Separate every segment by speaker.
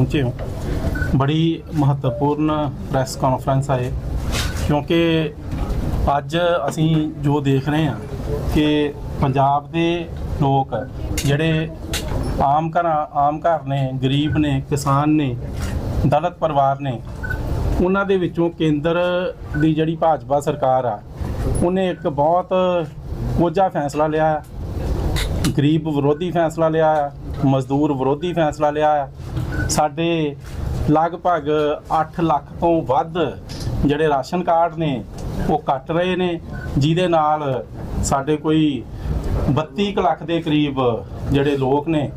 Speaker 1: ਪਹੁੰਚੇ ਹੋ। ਬੜੀ ਮਹੱਤਵਪੂਰਨ ਪ੍ਰੈਸ ਕਾਨਫਰੰਸ ਆਏ ਕਿਉਂਕਿ ਅੱਜ ਅਸੀਂ ਜੋ ਦੇਖ ਰਹੇ ਹਾਂ ਕਿ ਪੰਜਾਬ ਦੇ ਲੋਕ, ਜਿਹੜੇ ਆਮ ਘਰਾਂ, ਆਮ ਘਰ ਨੇ, ਗਰੀਬ ਨੇ, ਕਿਸਾਨ ਨੇ, ਦਲਿਤ ਪਰਿਵਾਰ ਨੇ, ਉਹਨਾਂ ਦੇ ਵਿੱਚੋਂ ਕੇਂਦਰ ਦੀ ਜਿਹੜੀ ਭਾਜਪਾ ਸਰਕਾਰ ਆ, ਉਹਨੇ ਇੱਕ ਬਹੁਤ ਕੋਝਾ ਫੈਸਲਾ ਲਿਆ, ਗਰੀਬ ਵਿਰੋਧੀ ਫੈਸਲਾ ਲਿਆ, ਮਜ਼ਦੂਰ ਵਿਰੋਧੀ ਫੈਸਲਾ ਲਿਆ ਆ ਸਾਡੇ ਲਗਭਗ 8 ਲੱਖ ਤੋਂ ਵੱਧ ਜਿਹੜੇ ਰਾਸ਼ਨ ਕਾਰਡ ਨੇ, ਉਹ ਕੱਟ ਰਹੇ ਨੇ, ਜਿਹਦੇ ਨਾਲ ਸਾਡੇ ਕੋਈ 32 ਕੁ ਲੱਖ ਦੇ ਕਰੀਬ ਜਿਹੜੇ ਲੋਕ ਨੇ,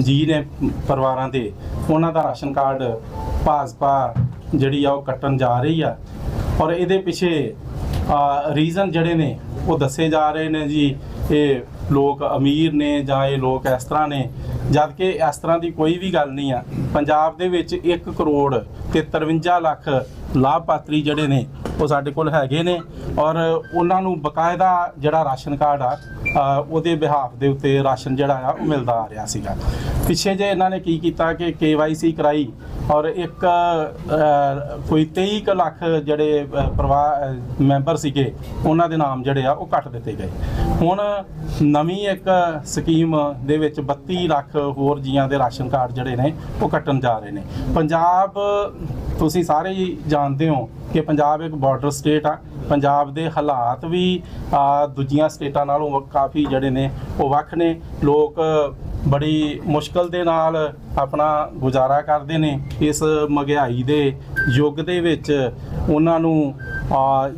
Speaker 1: ਜੀ ਨੇ ਪਰਿਵਾਰਾਂ ਦੇ, ਉਹਨਾਂ ਦਾ ਰਾਸ਼ਨ ਕਾਰਡ ਭਾਜਪਾ ਜਿਹੜੀ ਆ ਉਹ ਕੱਟਣ ਜਾ ਰਹੀ ਆ। ਔਰ ਇਹਦੇ ਪਿੱਛੇ ਰੀਜ਼ਨ ਜਿਹੜੇ ਨੇ, ਉਹ ਦੱਸੇ ਜਾ ਰਹੇ ਨੇ ਜੀ, ਇਹ ਲੋਕ ਅਮੀਰ ਨੇ ਜਾਂ ਇਹ ਲੋਕ ਇਸ ਤਰ੍ਹਾਂ ਨੇ ਜਦ ਕਿ ਇਸ ਤਰ੍ਹਾਂ ਦੀ ਕੋਈ ਵੀ ਗੱਲ ਨਹੀਂ ਆ। ਪੰਜਾਬ ਦੇ ਵਿੱਚ 1 ਕਰੋੜ ਤੇ 53 ਲੱਖ ਲਾਭਪਾਤਰੀ ਜਿਹੜੇ ਨੇ ਉਹ ਸਾਡੇ ਕੋਲ ਹੈਗੇ ਨੇ ਔਰ ਉਹਨਾਂ ਨੂੰ ਬਕਾਇਦਾ ਜਿਹੜਾ ਰਾਸ਼ਨ ਕਾਰਡ ਆ ਉਹਦੇ ਬਿਹਾਫ ਦੇ ਉੱਤੇ ਰਾਸ਼ਨ ਜਿਹੜਾ ਆ, ਉਹ ਮਿਲਦਾ ਆ ਰਿਹਾ ਸੀਗਾ। ਪਿੱਛੇ ਜੇ ਇਹਨਾਂ ਨੇ ਕੀ ਕੀਤਾ ਕਿ KYC ਕਰਾਈ ਔਰ ਇੱਕ ਕੋਈ 23 ਕੁ ਲੱਖ ਜਿਹੜੇ ਪਰਿਵਾਰ ਮੈਂਬਰ ਸੀਗੇ, ਉਹਨਾਂ ਦੇ ਨਾਮ ਜਿਹੜੇ ਆ, ਉਹ ਕੱਟ ਦਿੱਤੇ ਗਏ। ਹੁਣ ਨਵੀਂ ਇੱਕ ਸਕੀਮ ਦੇ ਵਿੱਚ 32 ਲੱਖ ਹੋਰ ਜੀਆਂ ਦੇ ਰਾਸ਼ਨ ਕਾਰਡ ਜਿਹੜੇ ਨੇ, ਉਹ ਕੱਟਣ ਜਾ ਰਹੇ ਨੇ। ਪੰਜਾਬ, ਤੁਸੀਂ ਸਾਰੇ ਹੀ ਜਾਣਦੇ ਹੋ ਕਿ ਪੰਜਾਬ ਇੱਕ ਬਾਰਡਰ ਸਟੇਟ ਆ। ਪੰਜਾਬ ਦੇ ਹਾਲਾਤ ਵੀ ਦੂਜੀਆਂ ਸਟੇਟਾਂ ਨਾਲੋਂ ਕਾਫੀ ਜਿਹੜੇ ਨੇ ਉਹ ਵੱਖ ਨੇ। ਲੋਕ ਬੜੀ ਮੁਸ਼ਕਲ ਦੇ ਨਾਲ ਆਪਣਾ ਗੁਜ਼ਾਰਾ ਕਰਦੇ ਨੇ। ਇਸ ਮਹਿੰਗਾਈ ਦੇ ਯੁੱਗ ਦੇ ਵਿੱਚ ਉਹਨਾਂ ਨੂੰ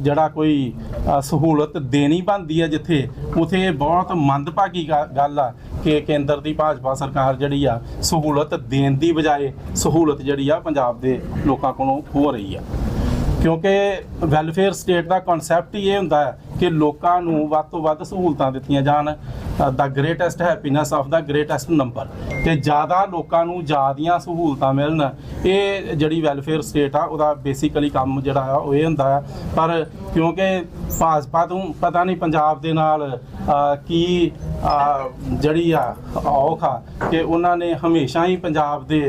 Speaker 1: ਜਿਹੜਾ ਕੋਈ ਆ, ਸਹੂਲਤ ਦੇਣੀ ਬਣਦੀ ਹੈ ਜਿੱਥੇ ਉਥੇ ਬਹੁਤ ਮੰਦਭਾਗੀ ਗ- ਗੱਲ ਆ ਕਿ ਕੇਂਦਰ ਦੀ ਭਾਜਪਾ ਸਰਕਾਰ ਜਿਹੜੀ ਆ ਸਹੂਲਤ ਦੇਣ ਦੀ ਬਜਾਏ ਸਹੂਲਤ ਜਿਹੜੀ ਆ ਪੰਜਾਬ ਦੇ ਲੋਕਾਂ ਕੋਲੋਂ ਹੋ ਰਹੀ ਆ। ਕਿਉਂਕਿ ਵੈਲਫੇਅਰ ਸਟੇਟ ਦਾ ਕਨਸੈਪਟ ਹੀ ਇਹ ਹੁੰਦਾ ਹੈ ਕਿ ਲੋਕਾਂ ਨੂੰ ਵੱਧ ਤੋਂ ਵੱਧ ਸਹੂਲਤਾਂ ਦਿੱਤੀਆਂ ਜਾਣ। The greatest happiness of the greatest number ਤੇ ਜ਼ਿਆਦਾ ਲੋਕਾਂ ਨੂੰ ਜ਼ਿਆਦੀਆਂ ਸਹੂਲਤਾਂ ਮਿਲਣ। ਇਹ ਜਿਹੜੀ ਵੈਲਫੇਅਰ ਸਟੇਟ ਆ, ਉਹਦਾ ਬੇਸਿਕਲੀ ਕੰਮ ਜਿਹੜਾ ਆ, ਉਹ ਇਹ ਹੁੰਦਾ ਆ। ਪਰ ਕਿਉਂਕਿ ਭਾਜਪਾ ਤੋਂ ਪਤਾ ਨਹੀਂ ਪੰਜਾਬ ਦੇ ਨਾਲ ਕੀ ਜਿਹੜੀ ਆ, ਔਖਾ ਕਿ ਉਹਨਾਂ ਨੇ ਹਮੇਸ਼ਾ ਹੀ ਪੰਜਾਬ ਦੇ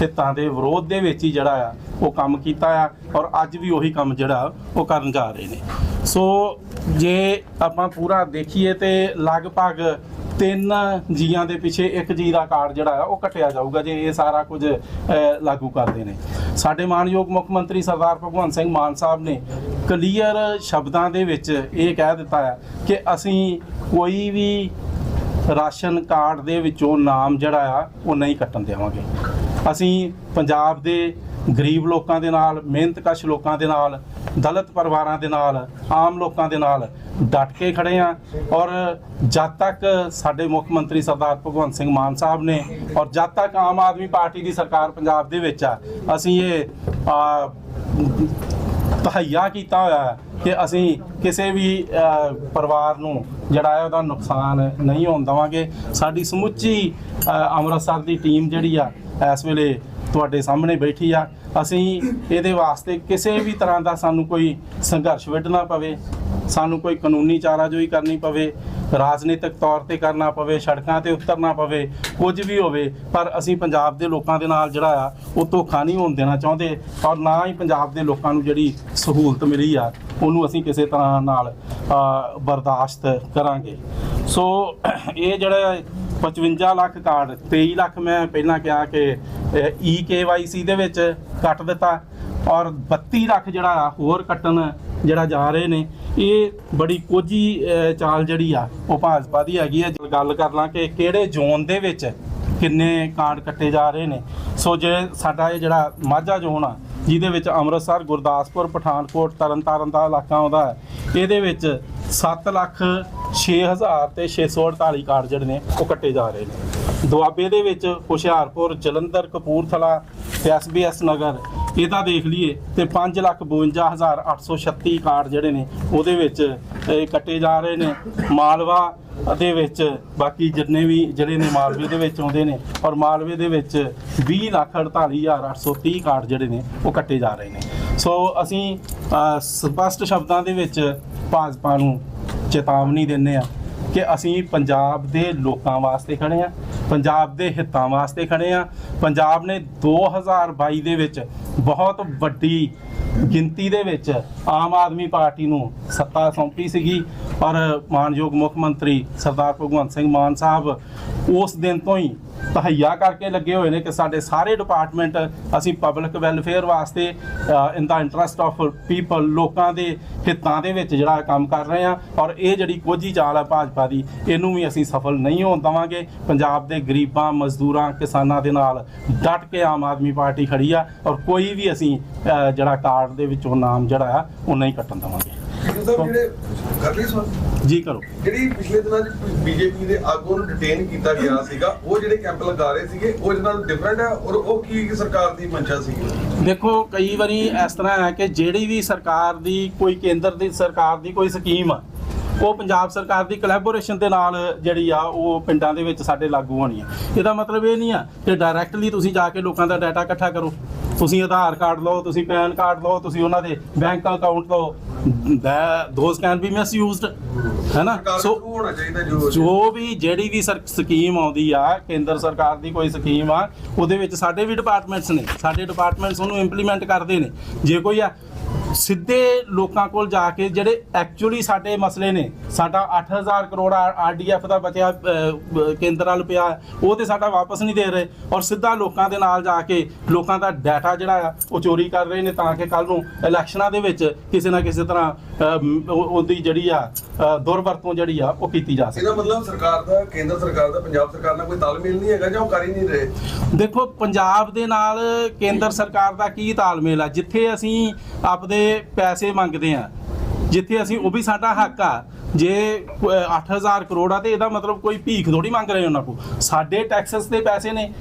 Speaker 1: ਹਿੱਤਾਂ ਦੇ ਵਿਰੋਧ ਦੇ ਵਿੱਚ ਹੀ ਜਿਹੜਾ ਆ, ਉਹ ਕੰਮ ਕੀਤਾ ਆ। ਔਰ ਅੱਜ ਵੀ ਉਹੀ ਕੰਮ ਜਿਹੜਾ, ਉਹ ਕਰਨ ਜਾ ਰਹੇ ਨੇ। ਸੋ ਜੇ ਆਪਾਂ ਪੂਰਾ ਦੇਖੀਏ ਤੇ ਲਗਭਗ ਤਿੰਨ ਜੀਆਂ ਦੇ ਪਿੱਛੇ ਇੱਕ ਜੀ ਦਾ ਕਾਰਡ ਜਿਹੜਾ ਆ, ਉਹ ਕੱਟਿਆ ਜਾਊਗਾ ਜੇ ਇਹ ਸਾਰਾ ਕੁਝ ਲਾਗੂ ਕਰਦੇ ਨੇ। ਸਾਡੇ ਮਾਨਯੋਗ ਮੁੱਖ ਮੰਤਰੀ ਸਰਦਾਰ ਭਗਵੰਤ ਸਿੰਘ ਮਾਨ ਸਾਹਿਬ ਨੇ ਕਲੀਅਰ ਸ਼ਬਦਾਂ ਦੇ ਵਿੱਚ ਇਹ ਕਹਿ ਦਿੱਤਾ ਹੈ ਕਿ ਅਸੀਂ ਕੋਈ ਵੀ ਰਾਸ਼ਨ ਕਾਰਡ ਦੇ ਵਿੱਚੋਂ ਨਾਮ ਜਿਹੜਾ ਆ, ਉਹ ਨਹੀਂ ਕੱਟਣ ਦੇਵਾਂਗੇ। ਅਸੀਂ ਪੰਜਾਬ ਦੇ ਗਰੀਬ ਲੋਕਾਂ ਦੇ ਨਾਲ, ਮਿਹਨਤਕਸ਼ ਲੋਕਾਂ ਦੇ ਨਾਲ ਦਲਿਤ ਪਰਿਵਾਰਾਂ ਦੇ ਨਾਲ ਆਮ ਲੋਕਾਂ ਦੇ ਨਾਲ ਡਟ ਕੇ ਖੜੇ ਆ। ਔਰ ਜਦ ਤੱਕ ਸਾਡੇ ਮੁੱਖ ਮੰਤਰੀ ਸਰਦਾਰ ਭਗਵੰਤ ਸਿੰਘ ਮਾਨ ਸਾਹਿਬ ਨੇ ਔਰ ਜਦ ਤੱਕ ਆਮ ਆਦਮੀ ਪਾਰਟੀ ਦੀ ਸਰਕਾਰ ਪੰਜਾਬ ਦੇ ਵਿੱਚ ਆ ਅਸੀਂ ਇਹ ਆ, ਤਹਈਆ ਕੀਤਾ ਹੋਇਆ ਹੈ ਕਿ ਅਸੀਂ ਕਿਸੇ ਵੀ ਪਰਿਵਾਰ ਨੂੰ ਜਿਹੜਾ ਹੈ ਉਹਦਾ ਨੁਕਸਾਨ ਨਹੀਂ ਹੋਣ ਦੇਵਾਂਗੇ। ਸਾਡੀ ਸਮੁੱਚੀ ਅੰਮ੍ਰਿਤਸਰ ਦੀ ਟੀਮ ਜਿਹੜੀ ਆ ਇਸ ਵੇਲੇ ਤੁਹਾਡੇ ਸਾਹਮਣੇ ਬੈਠੀ ਆ। ਅਸੀਂ ਇਹਦੇ ਵਾਸਤੇ ਕਿਸੇ ਵੀ ਤਰ੍ਹਾਂ ਦਾ ਸਾਨੂੰ ਕੋਈ ਸੰਘਰਸ਼ ਵਿੱਢਣਾ ਪਵੇ, ਸਾਨੂੰ ਕੋਈ ਕਾਨੂੰਨੀ ਚਾਰਾਜੋਈ ਕਰਨੀ ਪਵੇ, ਰਾਜਨੀਤਿਕ ਤੌਰ ਤੇ ਕਰਨਾ ਪਵੇ, ਸੜਕਾਂ ਤੇ ਉਤਰਨਾ ਪਵੇ, ਕੁਝ ਵੀ ਹੋਵੇ, ਪਰ ਅਸੀਂ ਪੰਜਾਬ ਦੇ ਲੋਕਾਂ ਦੇ ਨਾਲ ਜਿਹੜਾ ਆ, ਉਹ ਧੋਖਾ ਨਹੀਂ ਹੋਣ ਦੇਣਾ ਚਾਹੁੰਦੇ ਔਰ ਨਾ ਹੀ ਪੰਜਾਬ ਦੇ ਲੋਕਾਂ ਨੂੰ ਜਿਹੜੀ ਸਹੂਲਤ ਮਿਲੀ ਆ, ਉਹਨੂੰ ਅਸੀਂ ਕਿਸੇ ਤਰ੍ਹਾਂ ਨਾਲ ਬਰਦਾਸ਼ਤ ਕਰਾਂਗੇ। ਸੋ, ਇਹ ਜਿਹੜਾ 55 ਲੱਖ ਕਾਰਡ 23 ਲੱਖ ਮੈਂ ਪਹਿਲਾਂ ਕਿਹਾ ਕਿ ਈ ਕੇਵਾਈਸੀ ਦੇ ਵਿੱਚ ਕੱਟ ਦਿੱਤਾ ਔਰ 32 ਲੱਖ ਜਿਹੜਾ ਹੋਰ ਕੱਟਣ ਜਿਹੜਾ ਜਾ ਰਹੇ ਨੇ ਇਹ ਬੜੀ ਕੋਝੀ ਅਹ, ਚਾਲ ਜਿਹੜੀ ਆ ਉਹ ਭਾਜਪਾ ਦੀ ਹੈਗੀ ਆ। ਜੇ ਗੱਲ ਕਰ ਲਾਂ ਕਿ ਕਿਹੜੇ ਜ਼ੋਨ ਦੇ ਵਿੱਚ ਕਿੰਨੇ ਕਾਰਡ ਕੱਟੇ ਜਾ ਰਹੇ ਨੇ। ਸੋ ਜੇ ਸਾਡਾ ਇਹ ਜਿਹੜਾ ਮਾਝਾ ਜ਼ੋਨ ਆ ਜਿਹਦੇ ਵਿੱਚ ਅੰਮ੍ਰਿਤਸਰ, ਗੁਰਦਾਸਪੁਰ, ਪਠਾਨਕੋਟ, ਤਰਨਤਾਰਨ ਦਾ ਇਲਾਕਾ ਆਉਂਦਾ ਹੈ। ਇਹਦੇ ਵਿੱਚ 7 ਲੱਖ 6000 ਤੇ 648 ਕਾਰਡ ਜਿਹੜੇ ਨੇ, ਉਹ ਕੱਟੇ ਜਾ ਰਹੇ ਨੇ। ਦੁਆਬੇ ਦੇ ਵਿੱਚ ਹੁਸ਼ਿਆਰਪੁਰ, ਜਲੰਧਰ, ਕਪੂਰਥਲਾ ਤੇ ਐਸਬੀਐਸ ਨਗਰ ਇਹਦਾ ਦੇਖ ਲਈਏ ਤੇ 552836 ਕਾਰਡ ਜਿਹੜੇ ਨੇ ਉਹਦੇ ਵਿੱਚ ਇਹ ਕੱਟੇ ਜਾ ਰਹੇ ਨੇ। ਮਾਲਵਾ ਦੇ ਵਿੱਚ ਬਾਕੀ ਜਿੰਨੇ ਵੀ ਜਿਹੜੇ ਨੇ ਮਾਲਵੇ ਦੇ ਵਿੱਚ ਆਉਂਦੇ ਨੇ ਔਰ ਮਾਲਵੇ ਦੇ ਵਿੱਚ 20 ਲੱਖ 48830 ਕਾਰਡ ਜਿਹੜੇ ਨੇ ਉਹ ਕੱਟੇ ਜਾ ਰਹੇ ਨੇ। ਸੋ ਅਸੀਂ ਅ, ਸਪਸ਼ਟ ਸ਼ਬਦਾਂ ਦੇ ਵਿੱਚ ਭਾਜਪਾ ਨੂੰ ਚੇਤਾਵਨੀ ਦਿੰਦੇ ਆ ਕਿ ਅਸੀਂ ਪੰਜਾਬ ਦੇ ਲੋਕਾਂ ਵਾਸਤੇ ਖੜੇ ਆ ਪੰਜਾਬ ਦੇ ਹਿੱਤਾਂ ਵਾਸਤੇ ਖੜੇ ਆ ਪੰਜਾਬ ਨੇ 2022 ਦੇ ਵਿੱਚ ਬਹੁਤ ਵੱਡੀ ਗਿਣਤੀ ਦੇ ਵਿੱਚ ਆਮ ਆਦਮੀ ਪਾਰਟੀ ਨੂੰ ਸੱਤਾ ਸੌਂਪੀ ਸੀਗੀ। ਔਰ ਮਾਨਯੋਗ ਮੁੱਖ ਮੰਤਰੀ ਸਰਦਾਰ ਭਗਵੰਤ ਸਿੰਘ ਮਾਨ ਸਾਹਿਬ ਉਸ ਦਿਨ ਤੋਂ ਹੀ ਤਹਈਆ ਕਰਕੇ ਲੱਗੇ ਹੋਏ ਨੇ ਕਿ ਸਾਡੇ ਸਾਰੇ ਡਿਪਾਰਟਮੈਂਟ ਅਸੀਂ ਪਬਲਿਕ ਵੈਲਫੇਅਰ ਵਾਸਤੇ in the interest of people ਲੋਕਾਂ ਦੇ ਹਿੱਤਾਂ ਦੇ ਵਿੱਚ ਜਿਹੜਾ ਕੰਮ ਕਰ ਰਹੇ ਆ ਔਰ ਇਹ ਜਿਹੜੀ ਕੋਝੀ ਚਾਲ ਆ ਭਾਜਪਾ ਦੀ, ਇਹਨੂੰ ਵੀ ਅਸੀਂ ਸਫਲ ਨਹੀਂ ਹੋਣ ਦਵਾਂਗੇ। ਪੰਜਾਬ ਦੇ ਗਰੀਬਾਂ, ਮਜ਼ਦੂਰਾਂ, ਕਿਸਾਨਾਂ ਦੇ ਨਾਲ ਡਟ ਕੇ ਆਮ ਆਦਮੀ ਪਾਰਟੀ ਖੜੀ ਆ ਔਰ ਕੋਈ ਵੀ ਅਸੀਂ ਜਿਹੜਾ ਕਾਰਡ ਦੇ ਵਿੱਚੋਂ ਨਾਮ ਜਿਹੜਾ ਆ ਉਹ ਨਹੀਂ ਕੱਟਣ ਦਵਾਂਗੇ।
Speaker 2: ਸਾਹਿਬ ਜਿਹੜੇ ਕਰ ਲਈ ਸਵਾਲ
Speaker 1: ਜੀ ਕਰੋ।
Speaker 2: ਜਿਹੜੀ ਪਿਛਲੇ ਦਿਨਾਂ 'ਚ ਬੀਜੇਪੀ ਦੇ ਆਗੂ ਨੂੰ ਡਿਟੇਨ ਕੀਤਾ ਗਿਆ ਸੀਗਾ ਉਹ ਜਿਹੜੇ ਕੈਂਪ ਲਗਾ ਰਹੇ ਸੀਗੇ ਉਹ ਜਿਹਨਾਂ ਨਾਲ ਡਿਫਰੈਂਟ ਹੈ ਔਰ ਉਹ ਕੀ ਸਰਕਾਰ ਦੀ ਮਨਸ਼ਾ ਸੀਗੀ?
Speaker 1: ਦੇਖੋ ਕਈ ਵਾਰੀ ਇਸ ਤਰ੍ਹਾਂ ਹੈ ਕਿ ਜਿਹੜੀ ਵੀ ਸਰਕਾਰ ਦੀ ਕੋਈ ਕੇਂਦਰ ਦੀ ਸਰਕਾਰ ਦੀ ਕੋਈ ਸਕੀਮ ਆ ਉਹ ਪੰਜਾਬ ਸਰਕਾਰ ਦੀ ਕੋਲੈਬੋਰੇਸ਼ਨ ਦੇ ਨਾਲ ਜਿਹੜੀ ਆ ਉਹ ਪਿੰਡਾਂ ਦੇ ਵਿੱਚ ਸਾਡੇ ਲਾਗੂ ਹੋਣੀ ਆ। ਇਹਦਾ ਮਤਲਬ ਇਹ ਨਹੀਂ ਆ ਕਿ ਡਾਇਰੈਕਟਲੀ ਤੁਸੀਂ ਜਾ ਕੇ ਲੋਕਾਂ ਦਾ ਡਾਟਾ ਇਕੱਠਾ ਕਰੋ। ਤੁਸੀਂ ਆਧਾਰ ਕਾਰਡ ਲਓ ਤੁਸੀਂ ਪੈਨ ਕਾਰਡ ਲਓ ਤੁਸੀਂ ਉਹਨਾਂ ਦੇ ਬੈਂਕ ਅਕਾਊਂਟ ਲਓ। ਦੋਸ ਕੈਨ ਬੀ ਮਿਸਯੂਜ਼ਡ ਹੈ ਨਾ? ਸੋ
Speaker 2: ਨੂੰ ਹੋਣਾ ਚਾਹੀਦਾ ਜੋ
Speaker 1: ਜੋ ਵੀ ਜਿਹੜੀ ਵੀ ਸਕੀਮ ਆਉਂਦੀ ਆ ਕੇਂਦਰ ਸਰਕਾਰ ਦੀ ਕੋਈ ਸਕੀਮ ਆ ਉਹਦੇ ਵਿੱਚ ਸਾਡੇ ਵੀ ਡਿਪਾਰਟਮੈਂਟਸ ਨੇ। ਸਾਡੇ ਡਿਪਾਰਟਮੈਂਟਸ ਉਹਨੂੰ ਇੰਪਲੀਮੈਂਟ ਕਰਦੇ ਨੇ। ਜੇ ਕੋਈ ਆ ਸਿੱਧੇ ਲੋਕਾਂ ਕੋਲ ਜਾ ਕੇ ਜਿਹੜੇ ਐਕਚੁਅਲੀ ਸਾਡੇ ਮਸਲੇ ਨੇ, ਸਾਡਾ 8000 ਕਰੋੜ ਆਰਡੀਐਫ ਦਾ ਬਚਿਆ ਕੇਂਦਰ ਨਾਲ ਪਿਆ, ਉਹ ਤੇ ਸਾਡਾ ਵਾਪਸ ਨਹੀਂ ਦੇ ਰਹੇ। ਔਰ ਸਿੱਧਾ ਲੋਕਾਂ ਦੇ ਨਾਲ ਜਾ ਕੇ ਲੋਕਾਂ ਦਾ ਡਾਟਾ ਜਿਹੜਾ ਆ, ਉਹ ਚੋਰੀ ਕਰ ਰਹੇ ਨੇ ਤਾਂ ਕਿ ਕੱਲ ਨੂੰ ਇਲੈਕਸ਼ਨਾਂ ਦੇ ਵਿੱਚ ਕਿਸੇ ਨਾ ਕਿਸੇ ਤਰ੍ਹਾਂ ਉਹਦੀ ਜਿਹੜੀ ਆ ਦੁਰਵਰਤੋਂ ਜਿਹੜੀ ਆ ਉਹ ਕੀਤੀ ਜਾ ਸਕੇ
Speaker 2: ਇਹਦਾ ਮਤਲਬ ਸਰਕਾਰ ਦਾ ਕੇਂਦਰ ਸਰਕਾਰ ਦਾ ਪੰਜਾਬ ਸਰਕਾਰ ਨਾਲ ਕੋਈ ਤਾਲਮੇਲ ਨਹੀਂ ਹੈਗਾ ਜਾਂ ਉਹ ਕਰ ਹੀ ਨਹੀਂ ਰਹੇ?
Speaker 1: ਦੇਖੋ ਪੰਜਾਬ ਦੇ ਨਾਲ ਕੇਂਦਰ ਸਰਕਾਰ ਦਾ ਕੀ ਤਾਲਮੇਲ ਆ? ਜਿੱਥੇ ਅਸੀਂ ਆਪਦੇ ਪੈਸੇ ਮੰਗਦੇ ਆ ਜਿੱਥੇ ਅਸੀਂ ਉਹ ਵੀ ਸਾਡਾ ਹੱਕ ਆ। ਜੇ ਅ, 8000 ਕਰੋੜ ਆ ਤੇ ਇਹਦਾ ਮਤਲਬ ਕੋਈ ਭੀਖ ਥੋੜੀ ਮੰਗ ਰਹੇ ਉਹਨਾਂ ਕੋਲ। ਸਾਡੇ ਟੈਕਸਸ ਦੇ ਪੈਸੇ ਨੇ।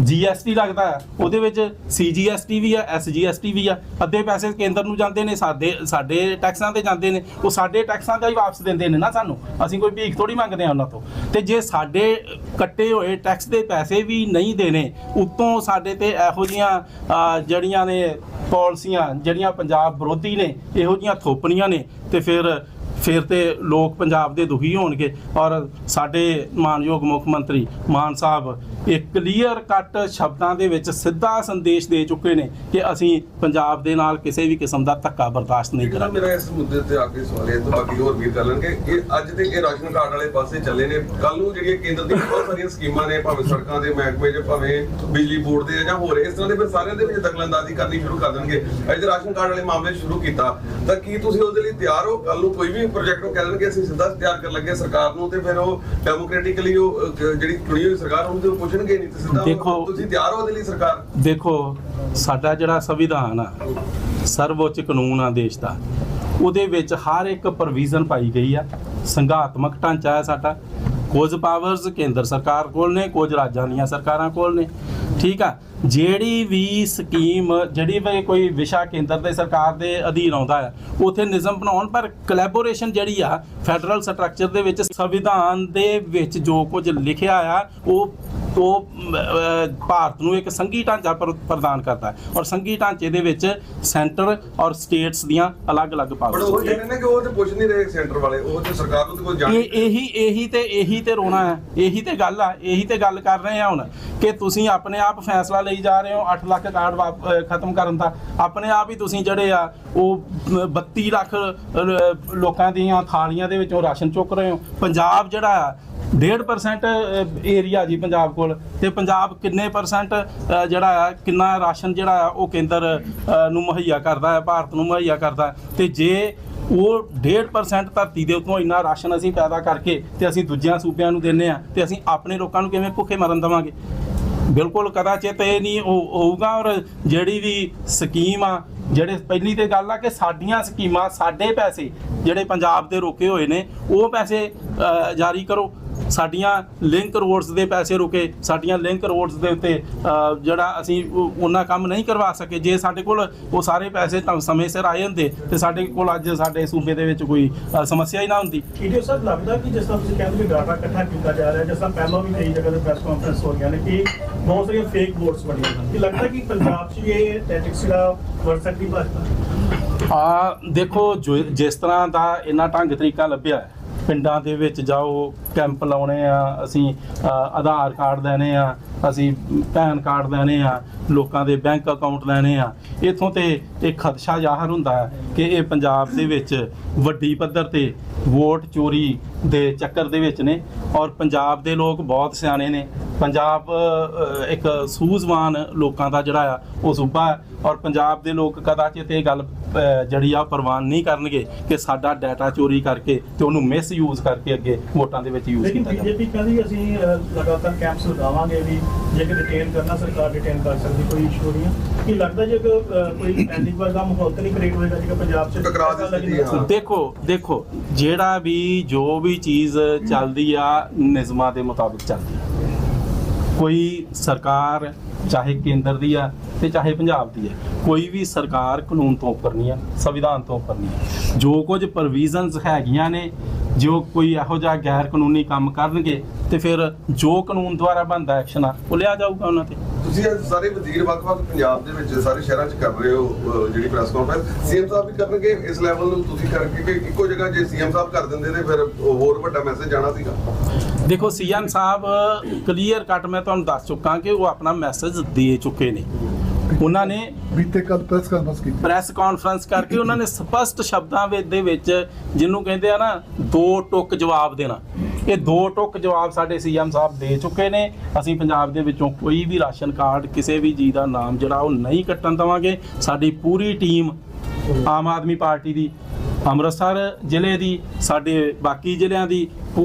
Speaker 1: ਜੀਐਸਟੀ ਲੱਗਦਾ ਹੈ। ਉਹਦੇ ਵਿੱਚ ਸੀਜੀਐਸਟੀ ਵੀ ਆ ਐਸਜੀਐਸਟੀ ਵੀ ਆ। ਅੱਧੇ ਪੈਸੇ ਕੇਂਦਰ ਨੂੰ ਜਾਂਦੇ ਨੇ, ਸਾਡੇ ਸਾਡੇ ਟੈਕਸਾਂ ਤੇ ਜਾਂਦੇ ਨੇ। ਉਹ ਸਾਡੇ ਟੈਕਸਾਂ ਦਾ ਹੀ ਵਾਪਸ ਦਿੰਦੇ ਨੇ ਨਾ ਸਾਨੂੰ। ਅਸੀਂ ਕੋਈ ਭੀਖ ਥੋੜੀ ਮੰਗਦੇ ਆ ਉਹਨਾਂ ਤੋਂ। ਤੇ ਜੇ ਸਾਡੇ ਕੱਟੇ ਹੋਏ ਟੈਕਸ ਦੇ ਪੈਸੇ ਵੀ ਨਹੀਂ ਦੇਣੇ, ਉਤੋਂ ਸਾਡੇ ਤੇ ਇਹੋ ਜੀਆਂ ਜਿਹੜੀਆਂ ਨੇ ਪਾਲਿਸੀਆਂ ਜਿਹੜੀਆਂ ਪੰਜਾਬ ਵਿਰੋਧੀ ਨੇ, ਇਹੋ ਜੀਆਂ ਥੋਪਣੀਆਂ ਨੇ, ਤੇ ਫਿਰ ਫਿਰ ਤੇ ਲੋਕ ਪੰਜਾਬ ਦੇ ਦੁਖੀ ਹੋਣਗੇ ਔਰ ਸਾਡੇ ਮਾਨਯੋਗ ਮੁੱਖ ਮੰਤਰੀ ਮਾਨ ਸਾਹਿਬ ਇੱਕ ਕਲੀਅਰ ਕੱਟ ਸ਼ਬਦਾਂ ਦੇ ਵਿੱਚ ਸਿੱਧਾ ਸੰਦੇਸ਼ ਦੇ ਚੁੱਕੇ ਨੇ ਕਿ ਅਸੀਂ ਪੰਜਾਬ ਦੇ ਨਾਲ ਕਿਸੇ ਵੀ ਕਿਸਮ ਦਾ ਧੱਕਾ ਬਰਦਾਸ਼ਤ ਨਹੀਂ
Speaker 2: ਇੱਕ ਨਾ
Speaker 1: ਕਰਾਂਗੇ
Speaker 2: ਮੇਰਾ ਇਸ ਮੁੱਦੇ ਤੇ ਆਖਰੀ ਸਵਾਲ ਹੈ ਤੇ ਬਾਕੀ ਹੋਰ ਵੀ ਕਰ ਇਹ ਅੱਜ ਤੇ ਇਹ ਰਾਸ਼ਨ ਕਾਰਡ ਵਾਲੇ ਪਾਸੇ ਚੱਲੇ ਨੇ। ਕੱਲ ਨੂੰ ਜਿਹੜੀਆਂ ਕੇਂਦਰ ਦੀਆਂ ਬਹੁਤ ਸਾਰੀਆਂ ਸਕੀਮਾਂ ਨੇ, ਭਾਵੇਂ ਸੜਕਾਂ ਦੇ ਮਹਿਕਮੇ 'ਚ, ਭਾਵੇਂ ਬਿਜਲੀ ਬੋਰਡ ਦੇ ਜਾਂ ਹੋਰ, ਇਸ ਤਰ੍ਹਾਂ ਦੇ ਫਿਰ ਸਾਰਿਆਂ ਦੇ ਵਿੱਚ ਦਖਲਅੰਦਾਜ਼ੀ ਕਰਨੀ ਸ਼ੁਰੂ ਕਰ ਦੇਣਗੇ। ਅੱਜ ਰਾਸ਼ਨ ਕਾਰਡ ਵਾਲੇ ਮਾਮਲੇ 'ਚ ਸ਼ੁਰੂ ਕੀਤਾ। ਤਾਂ ਕੀ ਤੁਸੀਂ ਉਹਦੇ ਲਈ ਤਿਆਰ ਹੋ? ਕੱਲ ਨੂੰ ਕੋਈ ਵੀ ਪ੍ਰੋਜੈਕਟ ਉਹ ਕਹਿ ਦੇਣਗੇ ਅਸੀਂ ਸਿੱਧਾ ਤਿਆਰ ਕਰਨ ਲੱਗੇ ਸਰਕਾਰ ਨੂੰ ਤੇ ਫਿਰ ਉਹ ਡੈਮੋਕ੍ਰੈਟਿਕਲੀ ਉਹ ਜਿਹੜੀ ਚੁਣੀ ਹੋਈ ਸਰਕਾਰ ਉਹਨੂੰ ਤੇ ਪੁੱਛਣਗੇ ਨਹੀਂ ਤੇ ਸਿੱਧਾ ਤੁਸੀਂ ਤਿਆਰ ਹੋ ਉਹਦੇ ਲਈ ਸਰਕਾਰ?
Speaker 1: ਦੇਖੋ ਸਾਡਾ ਜਿਹੜਾ ਸੰਵਿਧਾਨ ਆ ਸਰਵਉੱਚ ਕਾਨੂੰਨ ਆ ਦੇਸ਼ ਦਾ ਉਹਦੇ ਵਿੱਚ ਹਰ ਇੱਕ ਪ੍ਰੋਵੀਜ਼ਨ ਪਾਈ ਗਈ ਆ। ਸੰਘਾਤਮਕ ਢਾਂਚਾ ਹੈ ਸਾਡਾ। ਕੁਝ ਪਾਵਰਸ ਕੇਂਦਰ ਸਰਕਾਰ ਕੋਲ ਨੇ ਕੁਝ ਰਾਜਾਂ ਦੀਆਂ ਸਰਕਾਰਾਂ ਕੋਲ ਨੇ। ਠੀਕ ਆ? ਜਿਹੜੀ ਵੀ ਸਕੀਮ ਜਿਹੜੀ ਵੀ ਕੋਈ ਵਿਸ਼ਾ ਕੇਂਦਰ ਦੇ ਸਰਕਾਰ ਦੇ ਅਧੀਨ ਆਉਂਦਾ ਹੈ ਉਥੇ ਨਿਯਮ ਬਣਾਉਣ ਪਰ ਕੋਲੈਬੋਰੇਸ਼ਨ ਜਿਹੜੀ ਆ ਫੈਡਰਲ ਸਟਰਕਚਰ ਦੇ ਵਿੱਚ ਸੰਵਿਧਾਨ ਦੇ ਵਿੱਚ ਜੋ ਕੁਝ ਲਿਖਿਆ ਆ ਉਹ ਅਹ, ਭਾਰਤ ਨੂੰ ਇੱਕ ਸੰਘੀ ਢਾਂਚਾ ਪ੍ਰ- ਪ੍ਰਦਾਨ ਕਰਦਾ ਹੈ। ਔਰ ਸੰਘੀ ਢਾਂਚੇ ਦੇ ਵਿੱਚ ਸੈਂਟਰ ਔਰ ਸਟੇਟਸ ਦੀਆਂ ਅਲੱਗ-ਅਲੱਗ ਪਾਵਰਸ
Speaker 2: ਉਹ ਕਹਿੰਦੇ ਨੇ ਕਿ ਉਹ ਤੇ ਪੁੱਛ ਨਹੀਂ ਰਹੇ ਸੈਂਟਰ ਵਾਲੇ ਉਹ ਤੇ ਸਰਕਾਰ ਨੂੰ ਤੇ ਕੋਈ ਜਾਣ
Speaker 1: ਇਹ ਇਹੀ ਇਹੀ ਤੇ ਇਹੀ ਤੇ ਰੋਣਾ ਹੈ। ਇਹੀ ਤੇ ਗੱਲ ਆ ਇਹੀ ਤੇ ਗੱਲ ਕਰ ਰਹੇ ਆ ਹੁਣ ਕਿ ਤੁਸੀਂ ਆਪਣੇ ਆਪ ਫੈਸਲਾ ਲਈ ਜਾ ਰਹੇ ਹੋ 8 ਲੱਖ ਕਾਰਡ ਵਾਪ- ਅਹ ਖਤਮ ਕਰਨ ਦਾ। ਆਪਣੇ ਆਪ ਹੀ ਤੁਸੀਂ ਜਿਹੜੇ ਆ ਉਹ ਅਹ 32 ਲੱਖ ਅਹ, ਲੋਕਾਂ ਦੀਆਂ ਥਾਲੀਆਂ ਦੇ ਵਿੱਚੋਂ ਰਾਸ਼ਨ ਚੁੱਕ ਰਹੇ ਹੋ। ਪੰਜਾਬ ਜਿਹੜਾ ਆ 1.5% ਏਰੀਆ ਜੀ ਪੰਜਾਬ ਕੋਲ। ਤੇ ਪੰਜਾਬ ਕਿੰਨੇ ਪਰਸੈਂਟ ਅ, ਜਿਹੜਾ ਆ ਕਿੰਨਾ ਰਾਸ਼ਨ ਜਿਹੜਾ ਆ ਉਹ ਕੇਂਦਰ ਅ, ਨੂੰ ਮੁਹੱਈਆ ਕਰਦਾ ਹੈ ਭਾਰਤ ਨੂੰ ਮੁਹੱਈਆ ਕਰਦਾ ਹੈ। ਤੇ ਜੇ ਉਹ 1.5% ਧਰਤੀ ਦੇ ਉੱਤੋਂ ਇੰਨਾ ਰਾਸ਼ਨ ਅਸੀਂ ਪੈਦਾ ਕਰਕੇ ਤੇ ਅਸੀਂ ਦੂਜਿਆਂ ਸੂਬਿਆਂ ਨੂੰ ਦਿੰਨੇ ਆ ਤੇ ਅਸੀਂ ਆਪਣੇ ਲੋਕਾਂ ਨੂੰ ਕਿਵੇਂ ਭੁੱਖੇ ਮਰਨ ਦੇਵਾਂਗੇ? ਬਿਲਕੁਲ ਕਦਾਚਿਤ ਇਹ ਨਹੀਂ ਹੋ- ਹੋਊਗਾ ਔਰ ਜਿਹੜੀ ਵੀ ਸਕੀਮ ਆ, ਜਿਹੜੇ ਪਹਿਲੀ ਤੇ ਗੱਲ ਆ ਕਿ ਸਾਡੀਆਂ ਸਕੀਮਾਂ, ਸਾਡੇ ਪੈਸੇ ਜਿਹੜੇ ਪੰਜਾਬ ਦੇ ਰੋਕੇ ਹੋਏ ਨੇ, ਉਹ ਪੈਸੇ ਜਾਰੀ ਕਰੋ। ਸਾਡੀਆਂ ਲਿੰਕ ਰੋਡਸ ਦੇ ਪੈਸੇ ਰੁਕੇ, ਸਾਡੀਆਂ ਲਿੰਕ ਰੋਡਸ ਦੇ ਉੱਤੇ ਜਿਹੜਾ ਅਸੀਂ ਉਹ- ਉਹਨਾਂ ਕੰਮ ਨਹੀਂ ਕਰਵਾ ਸਕੇ। ਜੇ ਸਾਡੇ ਕੋਲ ਉਹ ਸਾਰੇ ਪੈਸੇ ਸਮੇਂ ਸਿਰ ਆਏ ਹੁੰਦੇ ਤੇ ਸਾਡੇ ਕੋਲ ਅੱਜ ਸਾਡੇ ਸੂਬੇ ਦੇ ਵਿੱਚ ਕੋਈ ਸਮੱਸਿਆ ਹੀ ਨਾ ਹੁੰਦੀ।
Speaker 3: ਵੀਡੀਓ ਸਾਹਿਬ, ਲੱਗਦਾ ਕਿ ਜਿਸ ਤਰ੍ਹਾਂ ਤੁਸੀਂ ਕਹਿੰਦੇ ਕਿ ਡਾਟਾ ਇਕੱਠਾ ਕੀਤਾ ਜਾ ਰਿਹਾ, ਜਿਸ ਤਰ੍ਹਾਂ ਪਹਿਲਾਂ ਵੀ ਕਈ ਜਗ੍ਹਾ ਤੇ ਪ੍ਰੈਸ ਕਾਨਫਰੰਸ ਹੋ ਗਿਆ ਨੇ, ਕਿ ਬਹੁਤ ਸਾਰੀਆਂ ਫੇਕ ਵੋਟਸ ਬਣੀਆਂ ਹਨ। ਕਿ ਲੱਗਦਾ ਕਿ ਪੰਜਾਬ 'ਚ ਇਹ ਟੈਕਟਿਕਸ ਦਾ ਵਰਤ ਸਕਦੀ ਭਾਜਪਾ
Speaker 1: ਆ ਦੇਖੋ ਜਿਸ ਤਰ੍ਹਾਂ ਦਾ ਇਹਨਾਂ ਢੰਗ ਤਰੀਕਾ ਲੱਭਿਆ ਹੈ, ਪਿੰਡਾਂ ਦੇ ਵਿੱਚ ਜਾਓ ਕੈਂਪ ਲਾਉਣੇ ਆ ਅਸੀਂ ਆਧਾਰ ਕਾਰਡ ਦੇਣੇ ਆ ਅਸੀਂ ਪੈਨ ਕਾਰਡ ਦੇਣੇ ਆ ਲੋਕਾਂ ਦੇ ਬੈਂਕ ਅਕਾਊਂਟ ਲੈਣੇ ਆ ਇਥੋਂ ਤੇ ਇਹ ਖਦਸ਼ਾ ਜ਼ਾਹਰ ਹੁੰਦਾ ਹੈ ਕਿ ਇਹ ਪੰਜਾਬ ਦੇ ਵਿੱਚ ਵੱਡੀ ਪੱਧਰ ਤੇ ਵੋਟ ਚੋਰੀ ਦੇ ਚੱਕਰ ਦੇ ਵਿੱਚ ਨੇ ਔਰ ਪੰਜਾਬ ਦੇ ਲੋਕ ਬਹੁਤ ਸਿਆਣੇ ਨੇ। ਪੰਜਾਬ ਇੱਕ ਸੂਝਵਾਨ ਲੋਕਾਂ ਦਾ ਜਿਹੜਾ ਆ ਉਹ ਸੂਬਾ ਹੈ ਔਰ ਪੰਜਾਬ ਦੇ ਲੋਕ ਕਦਾਚਿਤ ਇਹ ਗੱਲ ਜਿਹੜੀ ਆ ਪ੍ਰਵਾਨ ਨਹੀਂ ਕਰਨਗੇ ਕਿ ਸਾਡਾ ਡਾਟਾ ਚੋਰੀ ਕਰਕੇ ਤੇ ਉਹਨੂੰ ਮਿਸ ਯੂਜ਼ ਕਰਕੇ ਅੱਗੇ ਵੋਟਾਂ ਦੇ ਵਿੱਚ ਯੂਜ਼ ਕੀਤਾ ਜਾਵੇ
Speaker 3: ਬੀਜੇਪੀ ਕਹਿੰਦੀ ਅਸੀਂ ਲਗਾਤਾਰ ਕੈਂਪਸ ਲਗਾਵਾਂਗੇ ਵੀ ਜੇ ਕਿ ਡਿਟੇਨ ਕਰਨਾ ਸਰਕਾਰ ਡਿਟੇਨ ਕਰ ਸਕਦੀ ਕੋਈ ਇਸ਼ੂ ਨਹੀਂ ਹੈ ਕੀ ਲੱਗਦਾ ਜੇ ਕੋਈ ਪੈਂਡਿੰਗ ਵਰਗਾ ਮਾਹੌਲ ਤਾਂ ਨਹੀਂ ਕ੍ਰੀਏਟ ਹੋਏਗਾ ਜੇਕਰ ਪੰਜਾਬ 'ਚ
Speaker 2: ਟਕਰਾਅ ਦੀ ਸਥਿਤੀ। ਹਾਂ।
Speaker 1: ਦੇਖੋ ਦੇਖੋ ਜਿਹੜਾ ਵੀ ਜੋ ਵੀ ਚੀਜ਼ ਚੱਲਦੀ ਆ ਨਿਯਮਾਂ ਦੇ ਮੁਤਾਬਿਕ ਚੱਲਦੀ ਆ ਕੋਈ ਸਰਕਾਰ, ਚਾਹੇ ਕੇਂਦਰ ਦੀ ਆ ਤੇ ਚਾਹੇ ਪੰਜਾਬ ਦੀ ਹੈ ਕੋਈ ਵੀ ਸਰਕਾਰ ਕਾਨੂੰਨ ਤੋਂ ਉੱਪਰ ਨਹੀਂ ਆ, ਸੰਵਿਧਾਨ ਤੋਂ ਉੱਪਰ ਨਹੀਂ ਆ। ਜੋ ਕੁਝ ਪ੍ਰੋਵੀਜ਼ਨਸ ਹੈਗੀਆਂ ਨੇ, ਜੋ ਕੋਈ ਇਹੋ ਜਿਹਾ ਗੈਰ ਕਾਨੂੰਨੀ ਕੰਮ ਕਰਨਗੇ, ਤੇ ਫਿਰ ਜੋ ਕਾਨੂੰਨ ਦੁਆਰਾ ਬਣਦਾ ਐਕਸ਼ਨ ਆ, ਉਹ ਲਿਆ ਜਾਊਗਾ ਉਹਨਾਂ ਤੇ।
Speaker 2: ਤੁਸੀਂ ਇਹ ਸਾਰੇ ਵਜ਼ੀਰ ਵੱਖ-ਵੱਖ ਪੰਜਾਬ ਦੇ ਵਿੱਚ, ਸਾਰੇ ਸ਼ਹਿਰਾਂ 'ਚ ਕਰ ਰਹੇ ਹੋ ਜਿਹੜੀ ਪ੍ਰੈਸ ਕਾਨਫਰੰਸ ਸੀਐਮ ਸਾਹਿਬ ਵੀ ਕਰਨਗੇ ਇਸ ਲੈਵਲ ਨੂੰ ਤੁਸੀਂ ਕਰਕੇ ਕਿ ਇੱਕੋ ਜਗ੍ਹਾ ਜੇ ਸੀਐਮ ਸਾਹਿਬ ਕਰ ਦਿੰਦੇ ਤੇ ਫਿਰ ਹੋਰ ਵੱਡਾ ਮੈਸੇਜ ਜਾਣਾ ਸੀਗਾ?
Speaker 1: ਦੇਖੋ ਸੀਐਮ ਸਾਹਿਬ ਕਲੀਅਰ ਕੱਟ ਮੈਂ ਤੁਹਾਨੂੰ ਦੱਸ ਚੁੱਕਾ ਕਿ ਉਹ ਆਪਣਾ ਮੈਸੇਜ ਦੇ ਚੁੱਕੇ ਨੇ। ਉਹਨਾਂ ਨੇ
Speaker 4: ਬੀਤੇ ਕੱਲ ਪ੍ਰੈਸ ਕਾਨਫਰੰਸ ਕੀਤੀ।
Speaker 1: ਪ੍ਰੈਸ ਕਾਨਫਰੰਸ ਕਰਕੇ ਉਹਨਾਂ ਨੇ ਸਪਸ਼ਟ ਸ਼ਬਦਾਂ ਵਿੱਚ ਦੇ ਵਿੱਚ ਜਿਹਨੂੰ ਕਹਿੰਦੇ ਆ ਨਾ ਦੋ ਟੁਕ ਜਵਾਬ ਦੇਣਾ। ਇਹ ਦੋ ਟੁਕ ਜਵਾਬ ਸਾਡੇ ਸੀਐਮ ਸਾਹਿਬ ਦੇ ਚੁੱਕੇ ਨੇ। ਅਸੀਂ ਪੰਜਾਬ ਦੇ ਵਿੱਚੋਂ ਕੋਈ ਵੀ ਰਾਸ਼ਨ ਕਾਰਡ ਕਿਸੇ ਵੀ ਜੀ ਦਾ ਨਾਮ ਜਿਹੜਾ ਉਹ ਨਹੀਂ ਕੱਟਣ ਦੇਵਾਂਗੇ। ਸਾਡੀ ਪੂਰੀ ਟੀਮ ਆਮ ਆਦਮੀ ਪਾਰਟੀ ਦੀ ਅੰਮ੍ਰਿਤਸਰ ਜ਼ਿਲ੍ਹੇ ਦੀ ਸਾਡੇ ਬਾਕੀ ਜ਼ਿਲ੍ਹਿਆਂ ਦੀ